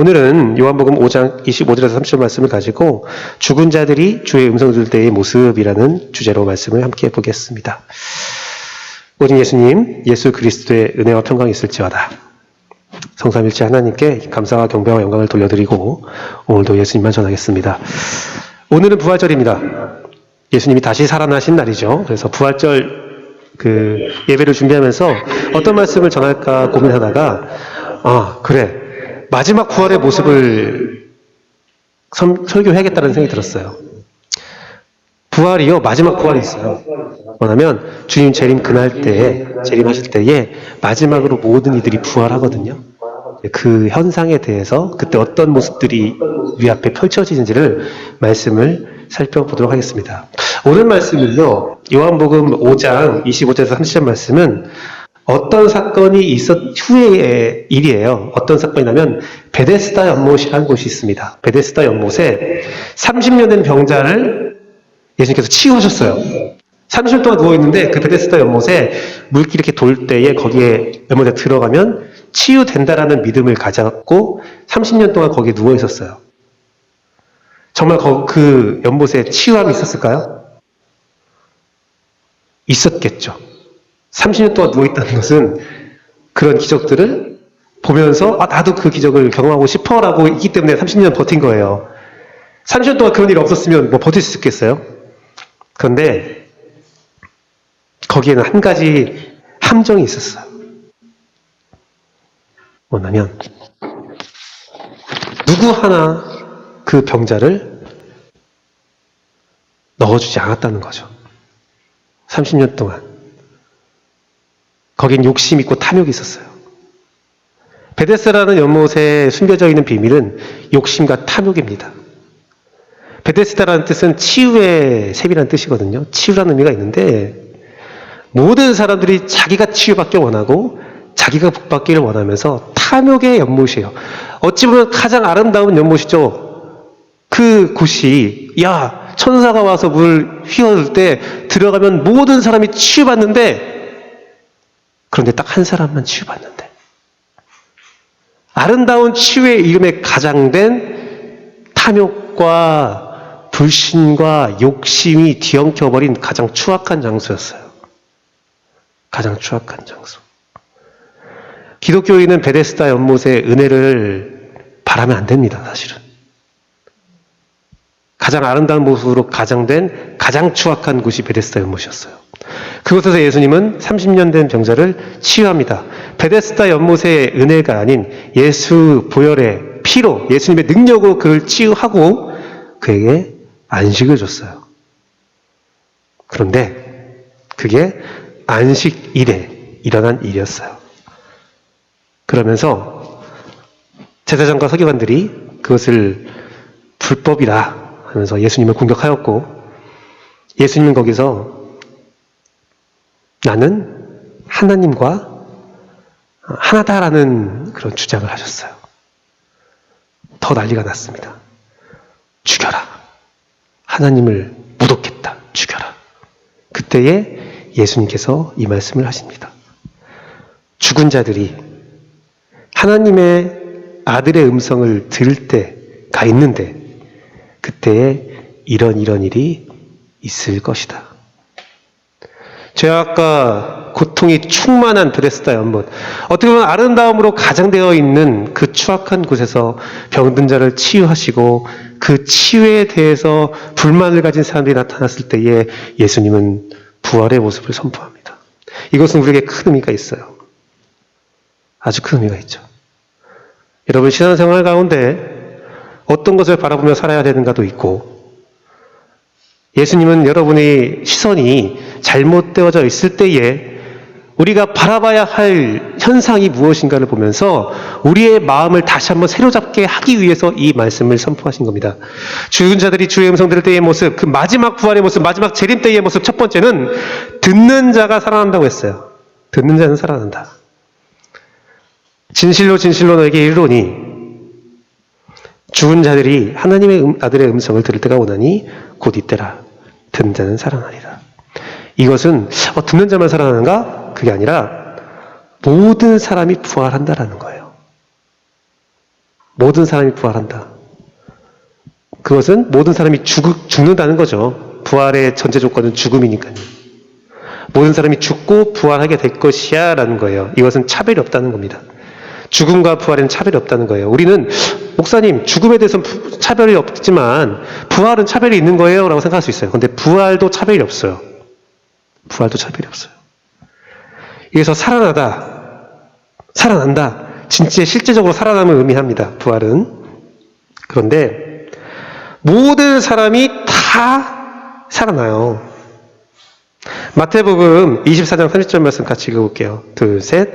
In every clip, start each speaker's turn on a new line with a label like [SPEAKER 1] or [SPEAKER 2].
[SPEAKER 1] 오늘은 요한복음 5장 25절에서 30절 말씀을 가지고 죽은 자들이 주의 음성 들을 때의 모습이라는 주제로 말씀을 함께 보겠습니다. 오직 예수님, 예수 그리스도의 은혜와 평강이 있을지어다. 성삼일체 하나님께 감사와 경배와 영광을 돌려드리고 오늘도 예수님만 전하겠습니다. 오늘은 부활절입니다. 예수님이 다시 살아나신 날이죠. 그래서 부활절 그 예배를 준비하면서 어떤 말씀을 전할까 고민하다가 아 그래 마지막 부활의 모습을 선- 설교해야겠다는 생각이 들었어요. 부활이요 마지막 부활이 있어요. 뭐냐면 주님 재림 그날 때에 재림하실 때에 마지막으로 모든 이들이 부활하거든요. 그 현상에 대해서 그때 어떤 모습들이 우리 앞에 펼쳐지는지를 말씀을 살펴보도록 하겠습니다. 오늘 말씀은요, 요한복음 5장 25절에서 30절 말씀은 어떤 사건이 있었 후의 일이에요. 어떤 사건이냐면 베데스다 연못이라는 곳이 있습니다. 베데스다 연못에 30년 된 병자를 예수님께서 치유하셨어요. 30년 동안 누워 있는데 그 베데스다 연못에 물길이 이렇게 돌 때에 거기에 연못에 들어가면 치유된다라는 믿음을 가졌고 30년 동안 거기에 누워 있었어요. 정말 거- 그 연못에 치유함이 있었을까요? 있었겠죠. 30년 동안 누워있다는 것은 그런 기적들을 보면서 아 나도 그 기적을 경험하고 싶어 라고 있기 때문에 30년 버틴 거예요. 30년 동안 그런 일이 없었으면 뭐 버틸 수 있겠어요? 그런데 거기에는 한 가지 함정이 있었어요. 뭐냐면 누구 하나 그 병자를 넣어주지 않았다는 거죠. 30년 동안. 거긴 욕심 있고 탐욕이 있었어요. 베데스라는 연못에 숨겨져 있는 비밀은 욕심과 탐욕입니다. 베데스다라는 뜻은 치유의 셈이라는 뜻이거든요. 치유라는 의미가 있는데 모든 사람들이 자기가 치유받길 원하고 자기가 복받기를 원하면서 탐욕의 연못이에요. 어찌 보면 가장 아름다운 연못이죠. 그 곳이 야 천사가 와서 물 휘어들 때 들어가면 모든 사람이 치유받는데 그런데 딱 한 사람만 치유받는데 아름다운 치유의 이름에 가장된 탐욕과 불신과 욕심이 뒤엉켜버린 가장 추악한 장소였어요. 가장 추악한 장소. 기독교인은 베데스다 연못의 은혜를 바라면 안 됩니다, 사실은. 가장 아름다운 모습으로 가장된 가장 추악한 곳이 베데스다 연못이었어요. 그곳에서 예수님은 30년 된 병자를 치유합니다. 베데스다 연못의 은혜가 아닌 예수 보혈의 피로 예수님의 능력으로 그를 치유하고 그에게 안식을 줬어요. 그런데 그게 안식 일에 일어난 일이었어요. 그러면서 제사장과 서기관들이 그것을 불법이라 하면서 예수님을 공격하였고 예수님은 거기서 나는 하나님과 하나다라는 그런 주장을 하셨어요. 더 난리가 났습니다. 죽여라. 하나님을 모독했다. 죽여라. 그때에 예수님께서 이 말씀을 하십니다. 죽은 자들이 하나님의 아들의 음성을 들을 때가 있는데 그때에 이런 이런 일이 있을 것이다. 죄악과 고통이 충만한 베데스다 연못. 어떻게 보면 아름다움으로 가장되어 있는 그 추악한 곳에서 병든 자를 치유하시고 그 치유에 대해서 불만을 가진 사람들이 나타났을 때에 예수님은 부활의 모습을 선포합니다. 이것은 우리에게 큰 의미가 있어요. 아주 큰 의미가 있죠. 여러분 신앙생활 가운데 어떤 것을 바라보며 살아야 되는가도 있고 예수님은 여러분의 시선이 잘못되어져 있을 때에 우리가 바라봐야 할 현상이 무엇인가를 보면서 우리의 마음을 다시 한번 새로잡게 하기 위해서 이 말씀을 선포하신 겁니다. 죽은 자들이 주의 음성 들을 때의 모습, 그 마지막 부활의 모습, 마지막 재림 때의 모습 첫 번째는 듣는 자가 살아난다고 했어요. 듣는 자는 살아난다. 진실로 진실로 너에게 이르노니 죽은 자들이 하나님의 음- 아들의 음성을 들을 때가 오나니 곧 이때라 듣는 자는 살아나리라. 이것은 어, 듣는 자만 살아나는가? 그게 아니라 모든 사람이 부활한다라는 거예요. 모든 사람이 부활한다. 그것은 모든 사람이 죽, 죽는다는 거죠. 부활의 전제 조건은 죽음이니까요. 모든 사람이 죽고 부활하게 될 것이야 라는 거예요. 이것은 차별이 없다는 겁니다. 죽음과 부활에는 차별이 없다는 거예요. 우리는 목사님 죽음에 대해서는 부- 차별이 없지만 부활은 차별이 있는 거예요 라고 생각할 수 있어요. 근데 부활도 차별이 없어요. 부활도 차별이 없어요. 그래서 살아나다, 살아난다. 진짜 실제적으로 살아남을 의미합니다. 부활은. 그런데 모든 사람이 다 살아나요. 마태복음 24장 30절 말씀 같이 읽어볼게요. 둘, 셋.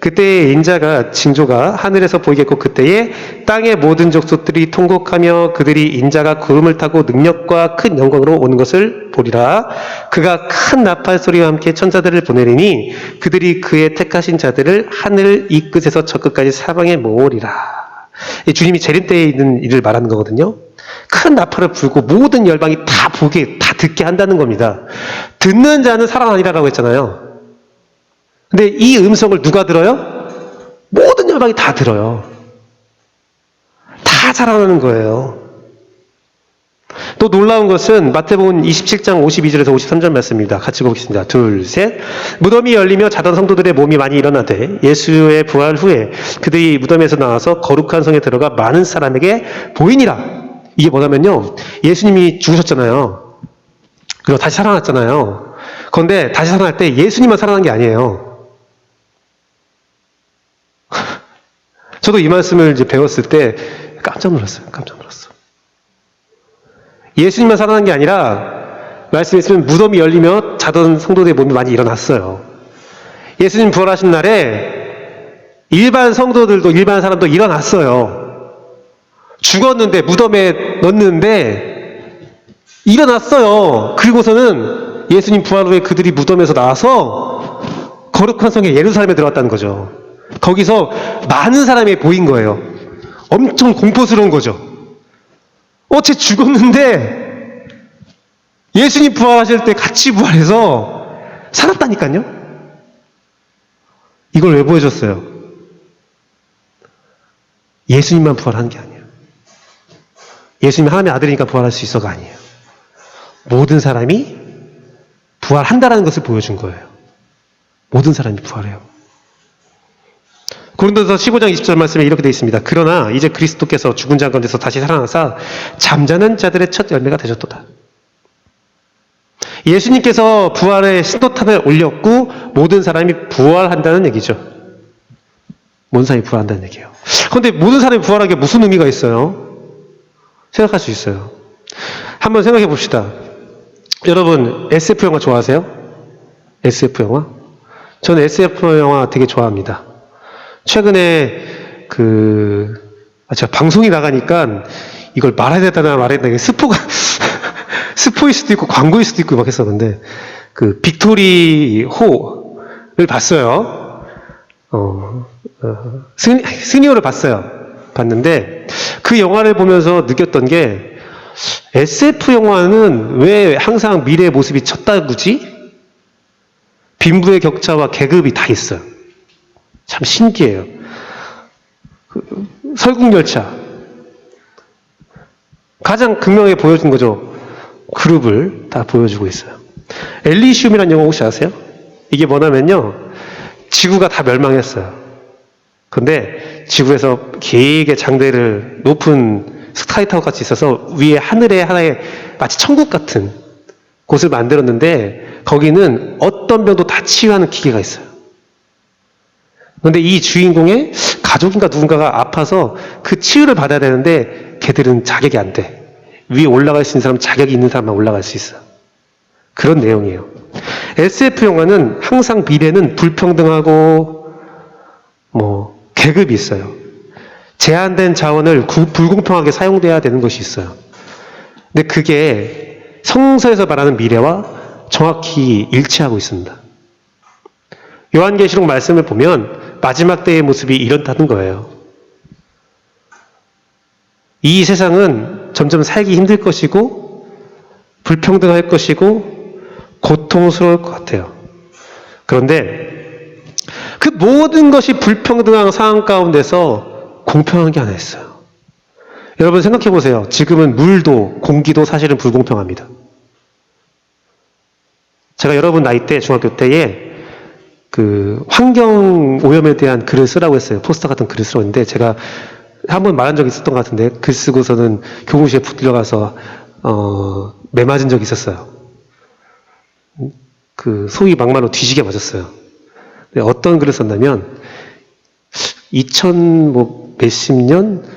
[SPEAKER 1] 그때의 인자가 징조가 하늘에서 보이겠고 그때에 땅의 모든 족속들이 통곡하며 그들이 인자가 구름을 타고 능력과 큰 영광으로 오는 것을 보리라. 그가 큰 나팔 소리와 함께 천사들을 보내리니 그들이 그의 택하신 자들을 하늘 이 끝에서 저 끝까지 사방에 모으리라. 이 주님이 재림 때에 있는 일을 말하는 거거든요. 큰 나팔을 불고 모든 열방이 다 보게, 다 듣게 한다는 겁니다. 듣는 자는 살아나리라고 했잖아요. 근데 이 음성을 누가 들어요? 모든 열방이 다 들어요. 다 살아나는 거예요. 또 놀라운 것은 마태복음 27장 52절에서 53절 말씀입니다. 같이 보겠습니다. 둘, 셋. 무덤이 열리며 자던 성도들의 몸이 많이 일어나되 예수의 부활 후에 그들이 무덤에서 나와서 거룩한 성에 들어가 많은 사람에게 보이니라. 이게 뭐냐면요. 예수님이 죽으셨잖아요. 그리고 다시 살아났잖아요. 그런데 다시 살아날 때 예수님만 살아난 게 아니에요. 저도 이 말씀을 이제 배웠을 때 깜짝 놀랐어요. 깜짝 놀랐어. 예수님만 살아난 게 아니라 말씀에 있으면 무덤이 열리며 자던 성도들의 몸이 많이 일어났어요. 예수님 부활하신 날에 일반 성도들도 일반 사람도 일어났어요. 죽었는데 무덤에 넣는데 일어났어요. 그리고서는 예수님 부활 후에 그들이 무덤에서 나와서 거룩한 성에 예루살렘에 들어갔다는 거죠. 거기서 많은 사람이 보인 거예요. 엄청 공포스러운 거죠. 어, 쟤 죽었는데 예수님 부활하실 때 같이 부활해서 살았다니까요? 이걸 왜 보여줬어요? 예수님만 부활하는 게 아니에요. 예수님 하나님의 아들이니까 부활할 수 있어가 아니에요. 모든 사람이 부활한다라는 것을 보여준 거예요. 모든 사람이 부활해요. 고린도서 15장 20절 말씀에 이렇게 되어 있습니다. 그러나 이제 그리스도께서 죽은 자 가운데서 다시 살아나사 잠자는 자들의 첫 열매가 되셨도다. 예수님께서 부활의 신도탄을 올렸고 모든 사람이 부활한다는 얘기죠. 모든 사람이 부활한다는 얘기예요. 그런데 모든 사람이 부활하게 무슨 의미가 있어요? 생각할 수 있어요. 한번 생각해 봅시다. 여러분 SF 영화 좋아하세요? SF 영화? 저는 SF 영화 되게 좋아합니다. 최근에 그 아, 제가 방송이 나가니까 이걸 말해야 되나 말해야 되나 스포가 스포일 수도 있고 광고일 수도 있고 막 했었는데 그 빅토리 호를 봤어요. 어, 어, 스니, 스니어를 봤어요. 봤는데 그 영화를 보면서 느꼈던 게 SF 영화는 왜 항상 미래의 모습이 쳤다구지? 빈부의 격차와 계급이 다 있어요. 참 신기해요. 그, 설국열차. 가장 극명하게 보여준 거죠. 그룹을 다 보여주고 있어요. 엘리시움이라는 영화 혹시 아세요? 이게 뭐냐면요. 지구가 다 멸망했어요. 근데 지구에서 길게 장대를 높은 스카이타워 같이 있어서 위에 하늘에 하나의 마치 천국 같은 곳을 만들었는데 거기는 어떤 병도 다 치유하는 기계가 있어요. 그런데 이 주인공의 가족인가 누군가가 아파서 그 치유를 받아야 되는데 걔들은 자격이 안 돼. 위에 올라갈 수 있는 사람 자격이 있는 사람만 올라갈 수 있어. 그런 내용이에요. SF 영화는 항상 미래는 불평등하고 뭐 계급이 있어요. 제한된 자원을 구- 불공평하게 사용돼야 되는 것이 있어요. 근데 그게 성서에서 말하는 미래와 정확히 일치하고 있습니다. 요한계시록 말씀을 보면 마지막 때의 모습이 이렇다는 거예요. 이 세상은 점점 살기 힘들 것이고 불평등할 것이고 고통스러울 것 같아요. 그런데 그 모든 것이 불평등한 상황 가운데서 공평한 게 하나 있어요. 여러분 생각해 보세요. 지금은 물도 공기도 사실은 불공평합니다. 제가 여러분 나이 때 중학교 때에 그 환경 오염에 대한 글을 쓰라고 했어요. 포스터 같은 글을 쓰라고 했는데 제가 한 번 말한 적이 있었던 것 같은데 글 쓰고서는 교무실에 붙들려가서 어, 매 맞은 적이 있었어요. 그 소위 막말로 뒤지게 맞았어요. 근데 어떤 글을 썼냐면 2000 뭐 몇십 년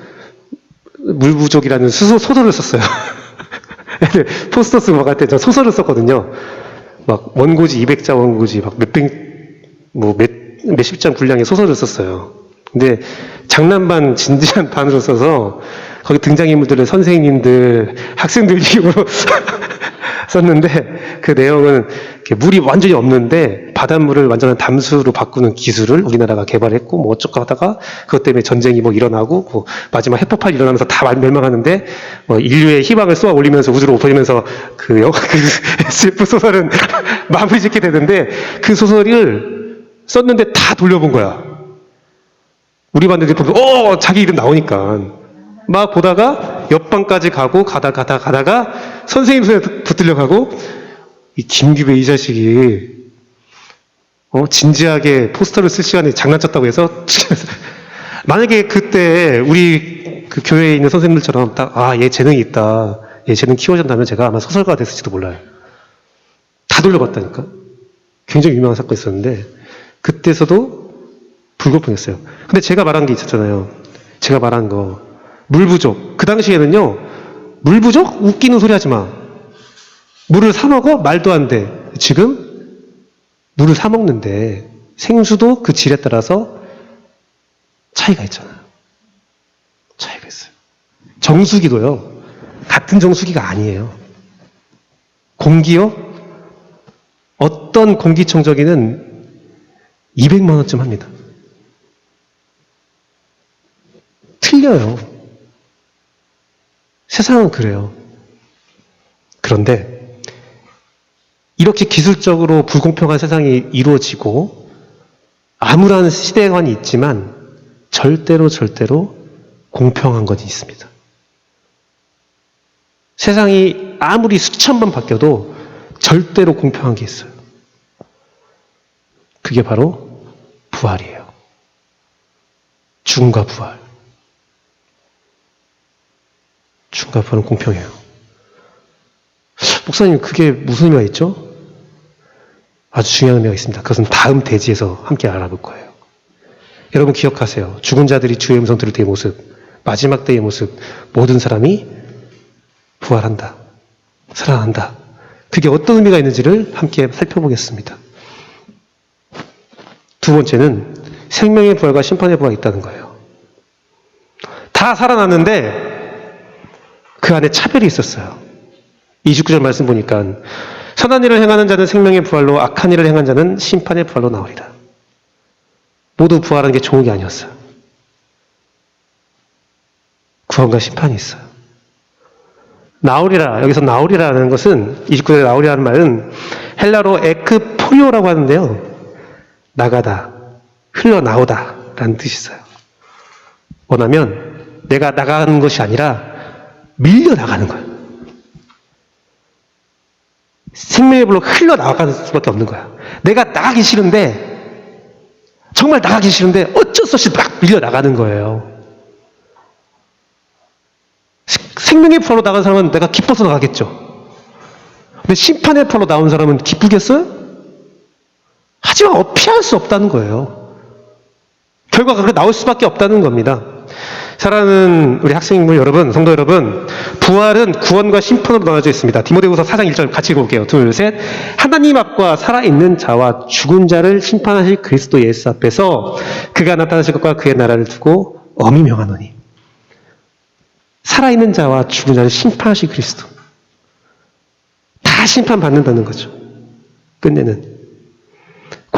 [SPEAKER 1] 물 부족이라는 수소, 소설을 썼어요. 포스터 쓰고 막할 때 저 소설을 썼거든요. 막 원고지 200자 원고지 막 몇백 뭐 몇, 몇십 장 분량의 소설을 썼어요. 근데 장난반 진지한 반으로 써서 거기 등장인물들을 선생님들, 학생들 이름으로 썼는데 그 내용은 물이 완전히 없는데 바닷물을 완전한 담수로 바꾸는 기술을 우리나라가 개발했고 뭐 어쩌고 하다가 그것 때문에 전쟁이 뭐 일어나고 뭐 마지막 해포팔이 일어나면서 다 멸망하는데 뭐 인류의 희망을 쏘아 올리면서 우주로 보내면서 그 영화 그 SF 소설은 마무리 짓게 되는데 그 소설을 썼는데 다 돌려본 거야. 우리 반들이 보면 어 자기 이름 나오니까 막 보다가 옆방까지 가고 가다 가다 가다가 선생님 손에 붙들려 가고 이 김규배 이 자식이 어 진지하게 포스터를 쓸 시간에 장난쳤다고 해서 만약에 그때 우리 그 교회에 있는 선생님들처럼 딱 아 얘 재능이 있다. 얘 재능 키워준다면 제가 아마 소설가가 됐을지도 몰라요. 다 돌려봤다니까. 굉장히 유명한 사건이 있었는데 그때서도 불공평했어요. 근데 제가 말한 게 있었잖아요. 제가 말한 거 물 부족. 그 당시에는요, 물 부족? 웃기는 소리 하지 마. 물을 사먹어? 말도 안 돼. 지금 물을 사먹는데 생수도 그 질에 따라서 차이가 있잖아요. 차이가 있어요. 정수기도요, 같은 정수기가 아니에요. 공기요? 어떤 공기청정기는 200만원쯤 합니다. 틀려요. 세상은 그래요. 그런데 이렇게 기술적으로 불공평한 세상이 이루어지고 암울한 시대관이 있지만 절대로 절대로 공평한 것이 있습니다. 세상이 아무리 수천 번 바뀌어도 절대로 공평한 게 있어요. 그게 바로 부활이에요. 죽음과 부활. 부활은 공평해요. 목사님, 그게 무슨 의미가 있죠? 아주 중요한 의미가 있습니다. 그것은 다음 대지에서 함께 알아볼 거예요. 여러분 기억하세요. 죽은 자들이 주의 음성 들을 때의 모습, 마지막 때의 모습, 모든 사람이 부활한다. 살아난다. 그게 어떤 의미가 있는지를 함께 살펴보겠습니다. 두 번째는 생명의 부활과 심판의 부활이 있다는 거예요. 다 살아났는데 그 안에 차별이 있었어요. 29절 말씀 보니까 선한 일을 행하는 자는 생명의 부활로 악한 일을 행한 자는 심판의 부활로 나오리라. 모두 부활하는 게 좋은 게 아니었어요. 구원과 심판이 있어요. 나오리라 여기서 나오리라는 것은 29절에 나오리라는 말은 헬라로 에크포리오라고 하는데요. 나가다, 흘러나오다 라는 뜻이 있어요. 뭐냐면 내가 나가는 것이 아니라 밀려나가는 거예요. 생명의 불로 흘러나가는 수밖에 없는 거야. 내가 나가기 싫은데 정말 나가기 싫은데 어쩔 수 없이 막 밀려나가는 거예요. 생명의 풀로 나간 사람은 내가 기뻐서 나가겠죠. 근데 심판의 풀로 나온 사람은 기쁘겠어요? 하지만 어, 피할 수 없다는 거예요. 결과가 그렇게 나올 수밖에 없다는 겁니다. 사랑하는 우리 학생인물 여러분, 성도 여러분, 부활은 구원과 심판으로 나눠져 있습니다. 디모데후서 4장 1절 같이 읽어볼게요. 둘, 셋. 하나님 앞과 살아있는 자와 죽은 자를 심판하실 그리스도 예수 앞에서 그가 나타나실 것과 그의 나라를 두고 엄히 명하노니. 살아있는 자와 죽은 자를 심판하실 그리스도. 다 심판받는다는 거죠. 끝내는.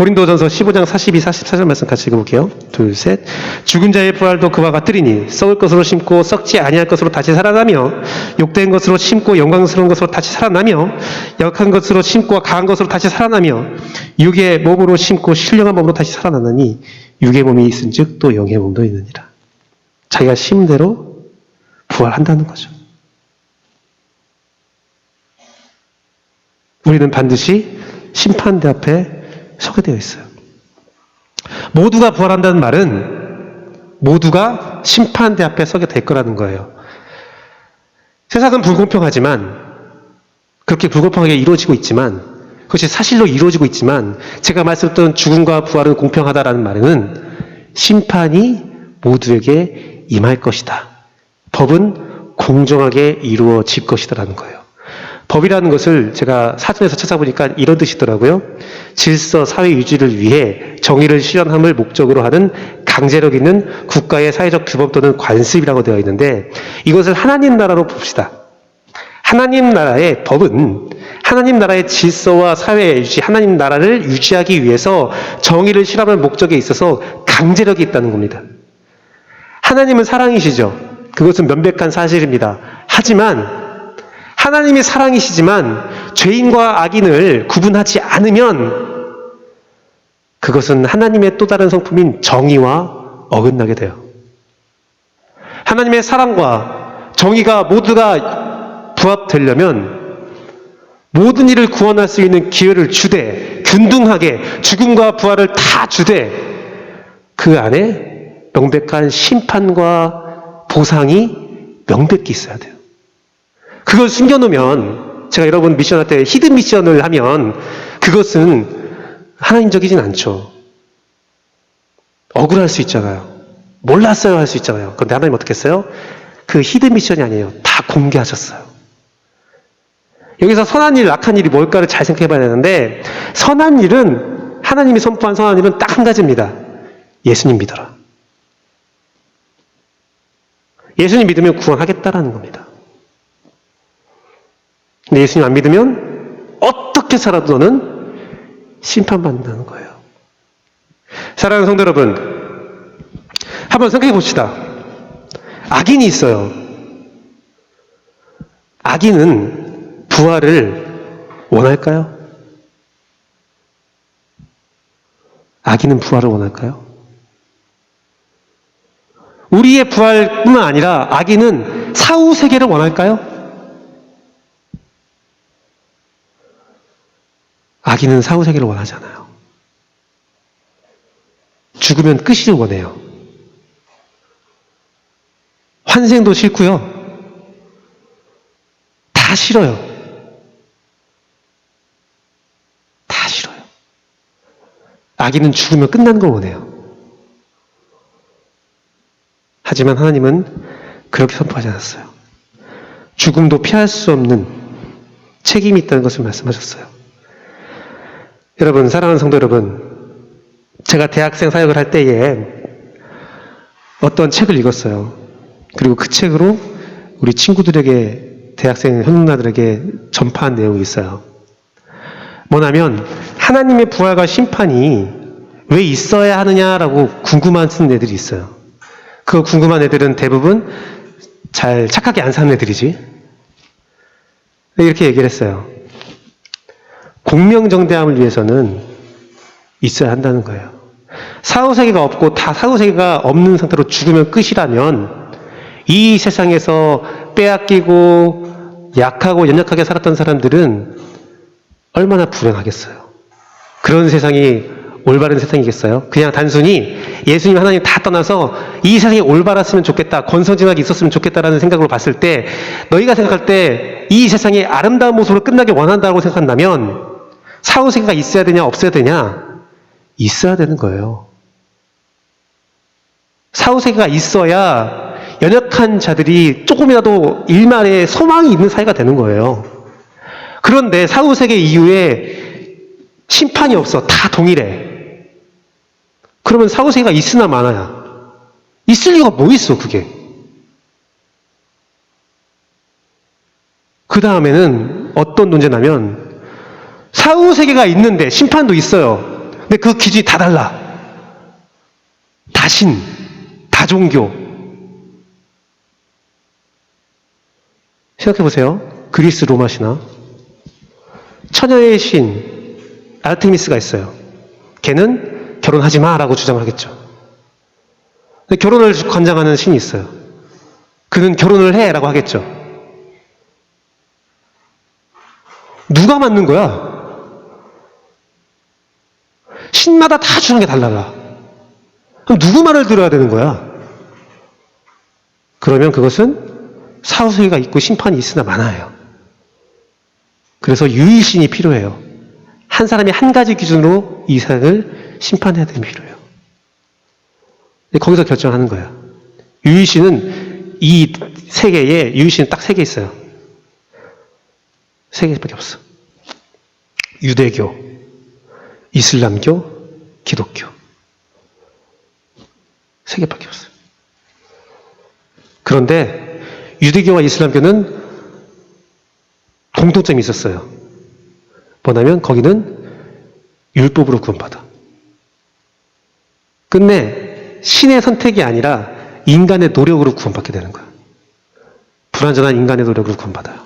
[SPEAKER 1] 고린도전서 15장 42, 44절 말씀 같이 읽어볼게요. 둘, 셋. 죽은 자의 부활도 그와 같으리니 썩을 것으로 심고 썩지 아니할 것으로 다시 살아나며 욕된 것으로 심고 영광스러운 것으로 다시 살아나며 약한 것으로 심고 강한 것으로 다시 살아나며 육의 몸으로 심고 신령한 몸으로 다시 살아나니 육의 몸이 있은즉 또 영의 몸도 있느니라. 자기가 심대로 부활한다는 거죠. 우리는 반드시 심판대 앞에 서게 되어 있어요. 모두가 부활한다는 말은 모두가 심판대 앞에 서게 될 거라는 거예요. 세상은 불공평하지만 그렇게 불공평하게 이루어지고 있지만 그것이 사실로 이루어지고 있지만 제가 말씀드렸던 죽음과 부활은 공평하다라는 말은 심판이 모두에게 임할 것이다. 법은 공정하게 이루어질 것이다라는 거예요. 법이라는 것을 제가 사전에서 찾아보니까 이런 뜻이더라고요. 질서 사회 유지를 위해 정의를 실현함을 목적으로 하는 강제력 있는 국가의 사회적 규범 또는 관습이라고 되어 있는데 이것을 하나님 나라로 봅시다. 하나님 나라의 법은 하나님 나라의 질서와 사회 유지, 하나님 나라를 유지하기 위해서 정의를 실험할 목적에 있어서 강제력이 있다는 겁니다. 하나님은 사랑이시죠. 그것은 명백한 사실입니다. 하지만 하나님이 사랑이시지만 죄인과 악인을 구분하지 않으면 그것은 하나님의 또 다른 성품인 정의와 어긋나게 돼요. 하나님의 사랑과 정의가 모두가 부합되려면 모든 일을 구원할 수 있는 기회를 주되 균등하게 죽음과 부활을 다 주되 그 안에 명백한 심판과 보상이 명백히 있어야 돼요. 그걸 숨겨놓으면 제가 여러분 미션할 때 히든 미션을 하면 그것은 하나님적이진 않죠. 억울할 수 있잖아요. 몰랐어요 할 수 있잖아요. 그런데 하나님 어떻게 했어요? 그 히든 미션이 아니에요. 다 공개하셨어요. 여기서 선한 일, 악한 일이 뭘까를 잘 생각해 봐야 되는데 선한 일은 하나님이 선포한 선한 일은 딱 한 가지입니다. 예수님 믿어라. 예수님 믿으면 구원하겠다라는 겁니다. 근데 예수님 안 믿으면 어떻게 살아도 너는 심판받는다는 거예요. 사랑하는 성도 여러분, 한번 생각해 봅시다. 악인이 있어요. 악인은 부활을 원할까요? 악인은 부활을 원할까요? 우리의 부활뿐만 아니라 악인은 사후 세계를 원할까요? 악인은 사후 세계를 원하지 않아요. 죽으면 끝을 원해요. 환생도 싫고요. 다 싫어요. 다 싫어요. 악인은 죽으면 끝나는 걸 원해요. 하지만 하나님은 그렇게 선포하지 않았어요. 죽음도 피할 수 없는 책임이 있다는 것을 말씀하셨어요. 여러분, 사랑하는 성도 여러분, 제가 대학생 사역을 할 때에 어떤 책을 읽었어요. 그리고 그 책으로 우리 친구들에게, 대학생 현누나들에게 전파한 내용이 있어요. 뭐냐면, 하나님의 부활과 심판이 왜 있어야 하느냐라고 궁금한 쓰는 애들이 있어요. 그 궁금한 애들은 대부분 잘 착하게 안 사는 애들이지. 이렇게 얘기를 했어요. 공명정대함을 위해서는 있어야 한다는 거예요. 사후세계가 없고 다 사후세계가 없는 상태로 죽으면 끝이라면 이 세상에서 빼앗기고 약하고 연약하게 살았던 사람들은 얼마나 불행하겠어요. 그런 세상이 올바른 세상이겠어요? 그냥 단순히 예수님 하나님 다 떠나서 이 세상이 올바랐으면 좋겠다, 건성징하게 있었으면 좋겠다라는 생각으로 봤을 때 너희가 생각할 때 이 세상이 아름다운 모습으로 끝나길 원한다고 생각한다면 사후세계가 있어야 되냐 없어야 되냐? 있어야 되는 거예요. 사후세계가 있어야 연약한 자들이 조금이라도 일말의 소망이 있는 사회가 되는 거예요. 그런데 사후 세계 이후에 심판이 없어. 다 동일해. 그러면 사후 세계가 있으나 마나야. 있을 이유가 뭐 있어, 그게. 그 다음에는 어떤 논제냐면 사후 세계가 있는데 심판도 있어요. 근데 그 기준이 다 달라. 다신, 다종교. 생각해 보세요. 그리스 로마 신화. 처녀의 신 아르테미스가 있어요. 걔는 결혼하지 마라고 주장을 하겠죠. 근데 결혼을 관장하는 신이 있어요. 그는 결혼을 해 라고 하겠죠. 누가 맞는 거야? 신마다 다 주는 게 달라라. 그럼 누구 말을 들어야 되는 거야? 그러면 그것은 사후세가 있고 심판이 있으나 많아요. 그래서 유일신이 필요해요. 한 사람이 한 가지 기준으로 이 세상을 심판해야 되는 필요해요. 거기서 결정하는 거야. 유일신은 이 세계에 유일신은 딱 세 개 있어요. 세 개밖에 없어. 유대교, 이슬람교, 기독교. 세 개밖에 없어요. 그런데 유대교와 이슬람교는 공통점이 있었어요. 뭐냐면 거기는 율법으로 구원받아. 끝내 신의 선택이 아니라 인간의 노력으로 구원받게 되는 거야. 불완전한 인간의 노력으로 구원받아요.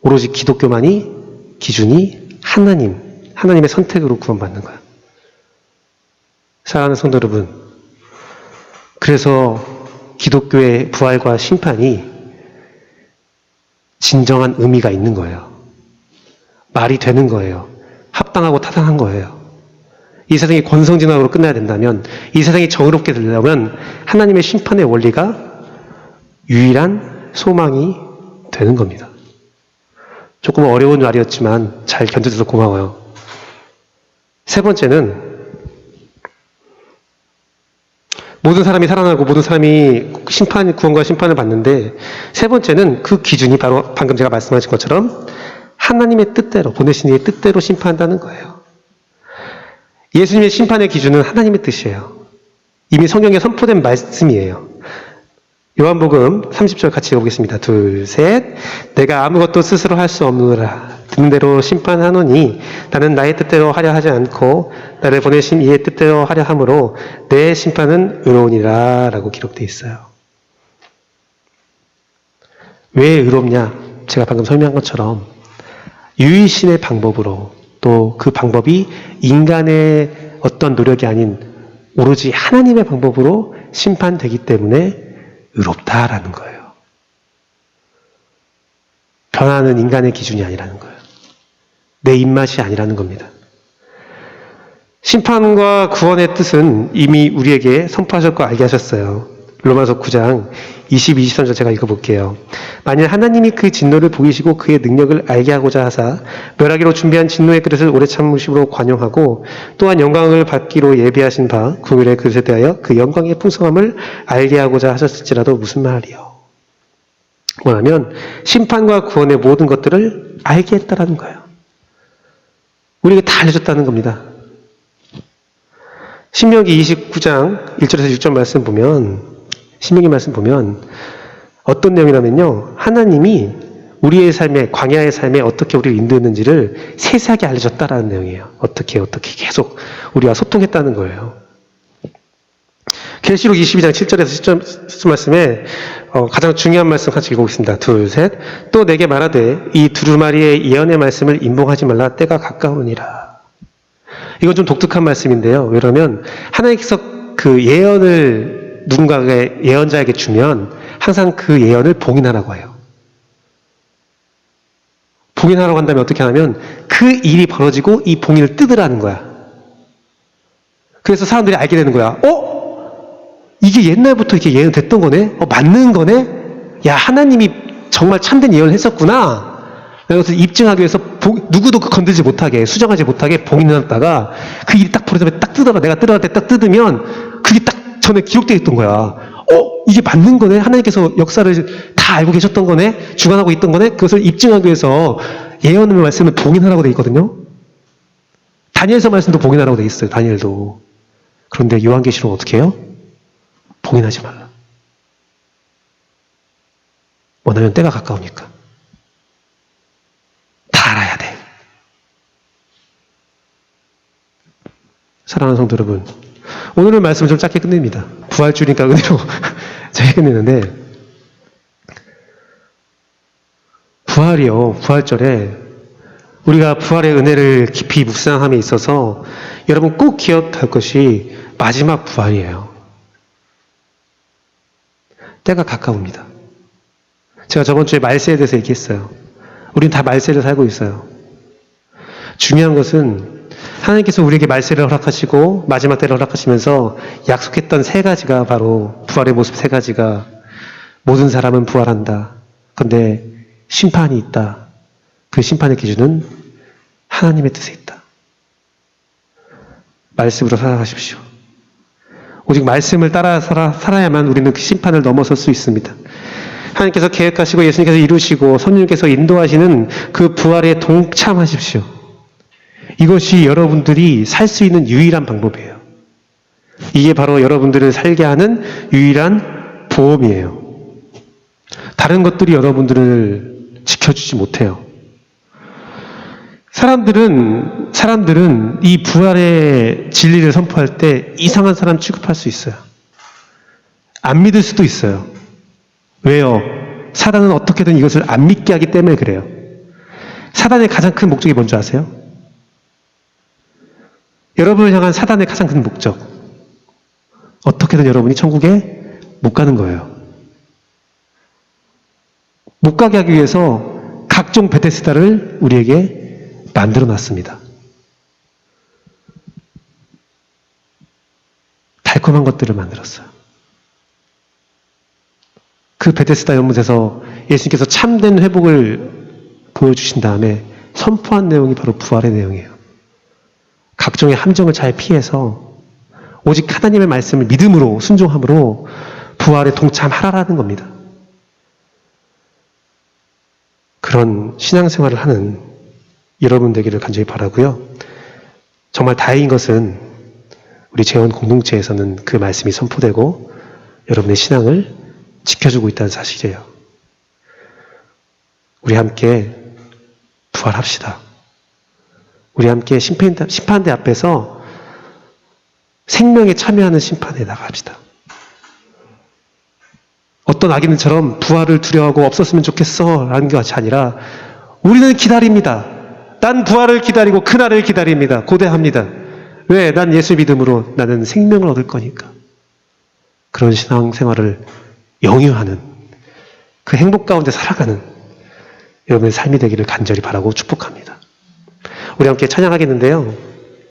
[SPEAKER 1] 오로지 기독교만이 기준이 하나님, 하나님의 선택으로 구원받는 거야. 사랑하는 성도 여러분, 그래서 기독교의 부활과 심판이 진정한 의미가 있는 거예요. 말이 되는 거예요. 합당하고 타당한 거예요. 이 세상이 권성진학으로 끝나야 된다면, 이 세상이 정의롭게 되려면 하나님의 심판의 원리가 유일한 소망이 되는 겁니다. 조금 어려운 말이었지만 잘 견뎌줘서 고마워요. 세 번째는 모든 사람이 살아나고 모든 사람이 심판, 구원과 심판을 받는데 세 번째는 그 기준이 바로 방금 제가 말씀하신 것처럼 하나님의 뜻대로, 보내신 이의 뜻대로 심판한다는 거예요. 예수님의 심판의 기준은 하나님의 뜻이에요. 이미 성경에 선포된 말씀이에요. 요한복음 30절 같이 읽어보겠습니다. 둘, 셋. 내가 아무것도 스스로 할 수 없느라 듣는 대로 심판하노니 나는 나의 뜻대로 하려 하지 않고 나를 보내신 이의 뜻대로 하려 함으로 내 심판은 의로우니라 라고 기록되어 있어요. 왜 의롭냐? 제가 방금 설명한 것처럼 유일신의 방법으로 또 그 방법이 인간의 어떤 노력이 아닌 오로지 하나님의 방법으로 심판되기 때문에 의롭다라는 거예요. 변하는 인간의 기준이 아니라는 거예요. 내 입맛이 아니라는 겁니다. 심판과 구원의 뜻은 이미 우리에게 선포하셨고 알게 하셨어요. 로마서 9장 22, 23절 제가 읽어볼게요. 만일 하나님이 그 진노를 보이시고 그의 능력을 알게 하고자 하사 멸하기로 준비한 진노의 그릇을 오래 참으심으로 관용하고 또한 영광을 받기로 예비하신 바 구별의 그릇에 대하여 그 영광의 풍성함을 알게 하고자 하셨을지라도 무슨 말이요? 뭐냐면 심판과 구원의 모든 것들을 알게 했다라는 거예요. 우리에게 다 알려줬다는 겁니다. 신명기 29장 1절에서 6절 말씀 보면 신명기 말씀 보면 어떤 내용이냐면요. 하나님이 우리의 삶에 광야의 삶에 어떻게 우리를 인도했는지를 세세하게 알려줬다라는 내용이에요. 어떻게 어떻게 계속 우리와 소통했다는 거예요. 계시록 22장 7절에서 10절 말씀에 어, 가장 중요한 말씀 같이 읽어보겠습니다. 둘, 셋. 또 내게 말하되 이 두루마리의 예언의 말씀을 인봉하지 말라 때가 가까우니라. 이건 좀 독특한 말씀인데요. 왜냐하면 하나님께서 그 예언을 누군가에게 예언자에게 주면 항상 그 예언을 봉인하라고 해요. 봉인하라고 한다면 어떻게 하냐면 그 일이 벌어지고 이 봉인을 뜯으라는 거야. 그래서 사람들이 알게 되는 거야. 어? 이게 옛날부터 이렇게 예언됐던 거네? 어, 맞는 거네? 야, 하나님이 정말 참된 예언을 했었구나. 그래서 입증하기 위해서 봉- 누구도 그 건들지 못하게, 수정하지 못하게 봉인해놨다가 그 일이 딱 벌어지면 딱 뜯어봐. 내가 뜯어갈 때딱 뜯으면 그게 딱 전에 기록되어 있던 거야. 어? 이게 맞는 거네? 하나님께서 역사를 다 알고 계셨던 거네? 주관하고 있던 거네? 그것을 입증하기 위해서 예언의 말씀을 봉인하라고 돼 있거든요? 다니엘서 말씀도 봉인하라고 돼 있어요. 다니엘도. 그런데 요한계시록은 어떻게 해요? 봉인하지 말라. 뭐냐면 때가 가까우니까. 다 알아야 돼. 사랑하는 성도 여러분, 오늘의 말씀을 좀 짧게 끝냅니다. 부활주니까 은혜로 짧게 끝내는데, 부활이요, 부활절에 우리가 부활의 은혜를 깊이 묵상함에 있어서 여러분 꼭 기억할 것이 마지막 부활이에요. 때가 가까웁니다. 제가 저번 주에 말세에 대해서 얘기했어요. 우리는 다 말세를 살고 있어요. 중요한 것은 하나님께서 우리에게 말세를 허락하시고 마지막 때를 허락하시면서 약속했던 세 가지가 바로 부활의 모습 세 가지가 모든 사람은 부활한다. 근데 심판이 있다. 그 심판의 기준은 하나님의 뜻에 있다. 말씀으로 살아가십시오. 오직 말씀을 따라 살아, 살아야만 우리는 그 심판을 넘어설 수 있습니다. 하나님께서 계획하시고 예수님께서 이루시고 성령님께서 인도하시는 그 부활에 동참하십시오. 이것이 여러분들이 살 수 있는 유일한 방법이에요. 이게 바로 여러분들을 살게 하는 유일한 보험이에요. 다른 것들이 여러분들을 지켜주지 못해요. 사람들은, 사람들은 이 부활의 진리를 선포할 때 이상한 사람 취급할 수 있어요. 안 믿을 수도 있어요. 왜요? 사단은 어떻게든 이것을 안 믿게 하기 때문에 그래요. 사단의 가장 큰 목적이 뭔지 아세요? 여러분을 향한 사단의 가장 큰 목적. 어떻게든 여러분이 천국에 못 가는 거예요. 못 가게 하기 위해서 각종 베데스다를 우리에게 만들어 놨습니다. 달콤한 것들을 만들었어요. 그 베데스다 연못에서 예수님께서 참된 회복을 보여주신 다음에 선포한 내용이 바로 부활의 내용이에요. 각종의 함정을 잘 피해서 오직 하나님의 말씀을 믿음으로 순종함으로 부활에 동참하라라는 겁니다. 그런 신앙생활을 하는 여러분 되기를 간절히 바라고요. 정말 다행인 것은 우리 재원 공동체에서는 그 말씀이 선포되고 여러분의 신앙을 지켜주고 있다는 사실이에요. 우리 함께 부활합시다. 우리 함께 심판, 심판대 앞에서 생명에 참여하는 심판에 나갑시다. 어떤 악인들처럼 부활을 두려워하고 없었으면 좋겠어 라는 것이 아니라 우리는 기다립니다. 난 부활을 기다리고 그날을 기다립니다. 고대합니다. 왜? 난 예수 믿음으로 나는 생명을 얻을 거니까. 그런 신앙생활을 영유하는 그 행복 가운데 살아가는 여러분의 삶이 되기를 간절히 바라고 축복합니다. 우리 함께 찬양하겠는데요.